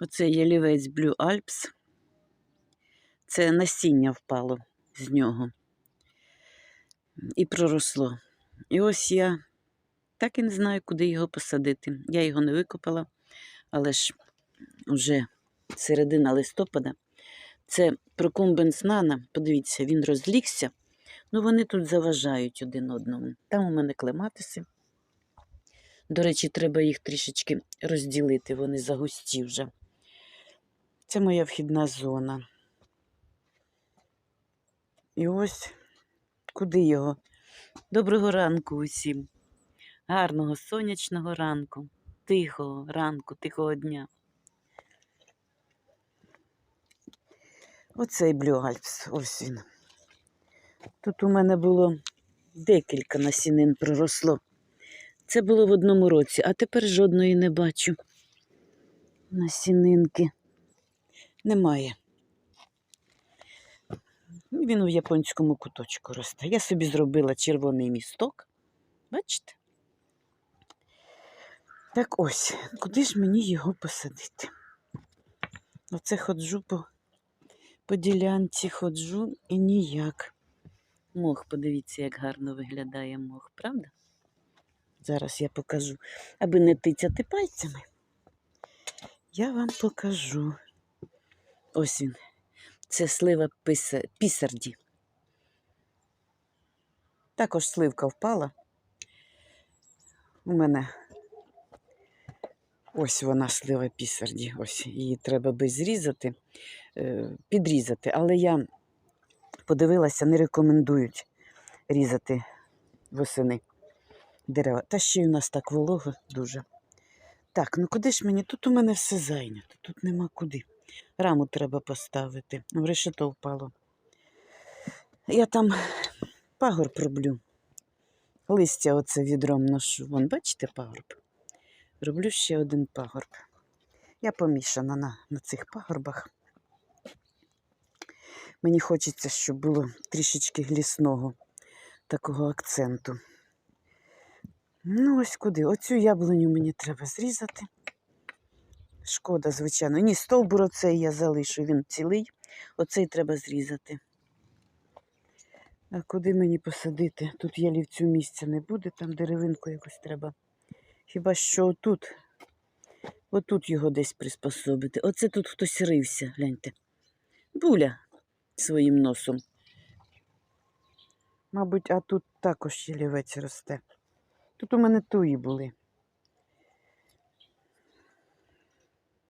Оце ялівець Blue Alps. Це насіння впало з нього. І проросло. І ось я так і не знаю, куди його посадити. Я його не викопала, але ж вже середина листопада. Це прокумбенс нана. Подивіться, він розлігся. Ну, вони тут заважають один одному. Там у мене клематиси. До речі, треба їх трішечки розділити, вони загусті вже. Це моя вхідна зона. І ось куди його? Доброго ранку усім. Гарного сонячного ранку, тихого ранку, тихого дня. Оцей блюгальпс, ось він. Тут у мене було декілька насінин проросло. Це було в одному році, а тепер жодної не бачу. Насінинки немає. Він у японському куточку росте. Я собі зробила червоний місток. Бачите? Так ось, куди ж мені його посадити? Оце ходжу по, по ділянці, ходжу і ніяк. Мох, подивіться, як гарно виглядає мох, правда? Зараз я покажу. Аби не тицяти пальцями, я вам покажу. Ось він. Це слива пісарді. Також сливка впала. У мене ось вона слива пісарді. Ось її треба би зрізати, е, підрізати. Але я подивилася, не рекомендують різати восени дерева. Та ще й у нас так волого дуже. Так, ну куди ж мені? Тут у мене все зайнято, тут нема куди. Раму треба поставити. Решето впало. Я там пагорб роблю. Листя оце відром ношу. Вон, бачите, пагорб? Роблю ще один пагорб. Я помішана на, на цих пагорбах. Мені хочеться, щоб було трішечки лісного такого акценту. Ну, ось куди. Оцю яблуню мені треба зрізати. Шкода, звичайно. Ні, стовбур оцей я залишу, він цілий. Оцей треба зрізати. А куди мені посадити? Тут ялівцю місця не буде, там деревинку якось треба. Хіба що отут, отут його десь приспособити. Оце тут хтось рився, гляньте. Буля своїм носом. Мабуть, а тут також ялівець росте. Тут у мене туї були.